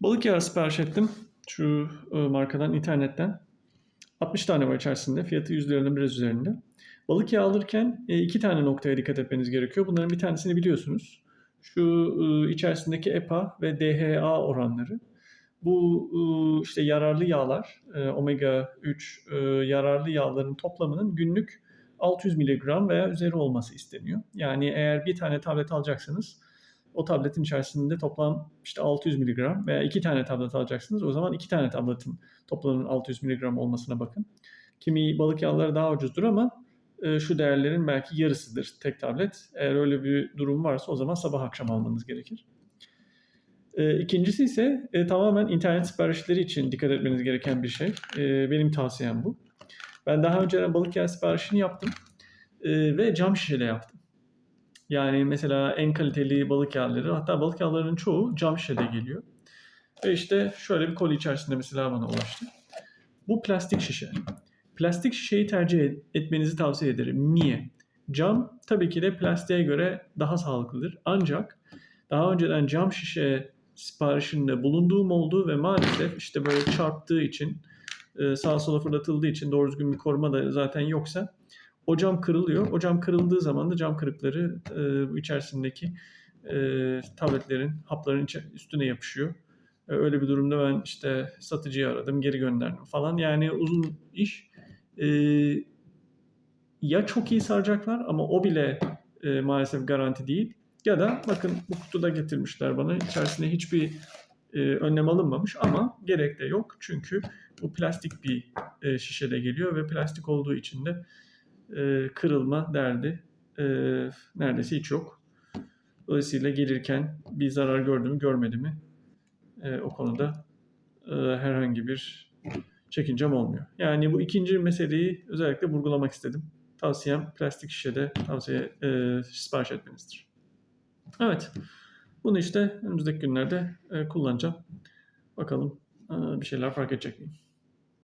Balık yağı sipariş ettim. Şu e, markadan, internetten. 60 tane var içerisinde. Fiyatı 100 liranın biraz üzerinde. Balık yağı alırken e, iki tane noktaya dikkat etmeniz gerekiyor. Bunların bir tanesini biliyorsunuz. Şu e, içerisindeki EPA ve DHA oranları. Bu işte yararlı yağlar, omega 3 e, yararlı yağların toplamının günlük 600 mg veya üzeri olması isteniyor. Yani eğer bir tane tablet alacaksanız o tabletin içerisinde toplam işte 600 mg veya iki tane tablet alacaksınız. O zaman iki tane tabletin toplamının 600 mg olmasına bakın. Kimi balık yağları daha ucuzdur ama e, şu değerlerin belki yarısıdır tek tablet. Eğer öyle bir durum varsa o zaman sabah akşam almanız gerekir. E, İkincisi ise e, tamamen internet siparişleri için dikkat etmeniz gereken bir şey. E, benim tavsiyem bu. Ben daha önceden balık yağı siparişini yaptım e, ve cam şişede yaptım. Yani mesela en kaliteli balık yağları hatta balık yağlarının çoğu cam şişede geliyor. Ve işte şöyle bir koli içerisinde mesela bana ulaştı. Bu plastik şişe. Plastik şişeyi tercih et- etmenizi tavsiye ederim. Niye? Cam tabii ki de plastiğe göre daha sağlıklıdır. Ancak daha önceden cam şişe siparişinde bulunduğum oldu ve maalesef işte böyle çarptığı için e, sağa sola fırlatıldığı için doğru düzgün bir koruma da zaten yoksa o cam kırılıyor. O cam kırıldığı zaman da cam kırıkları e, bu içerisindeki e, tabletlerin, hapların üstüne yapışıyor. E, öyle bir durumda ben işte satıcıyı aradım, geri gönderdim falan. Yani uzun iş. E, ya çok iyi saracaklar ama o bile e, maalesef garanti değil. Ya da bakın bu kutuda getirmişler bana. İçerisinde hiçbir e, önlem alınmamış ama gerek de yok. Çünkü bu plastik bir e, şişede geliyor ve plastik olduğu için de e, kırılma derdi e, neredeyse hiç yok. Dolayısıyla gelirken bir zarar gördü görmedi mi e, o konuda e, herhangi bir çekincem olmuyor. Yani bu ikinci meseleyi özellikle vurgulamak istedim. Tavsiyem plastik şişede tavsiye e, sipariş etmenizdir. Evet. Bunu işte önümüzdeki günlerde e, kullanacağım. Bakalım e, bir şeyler fark edecek miyim?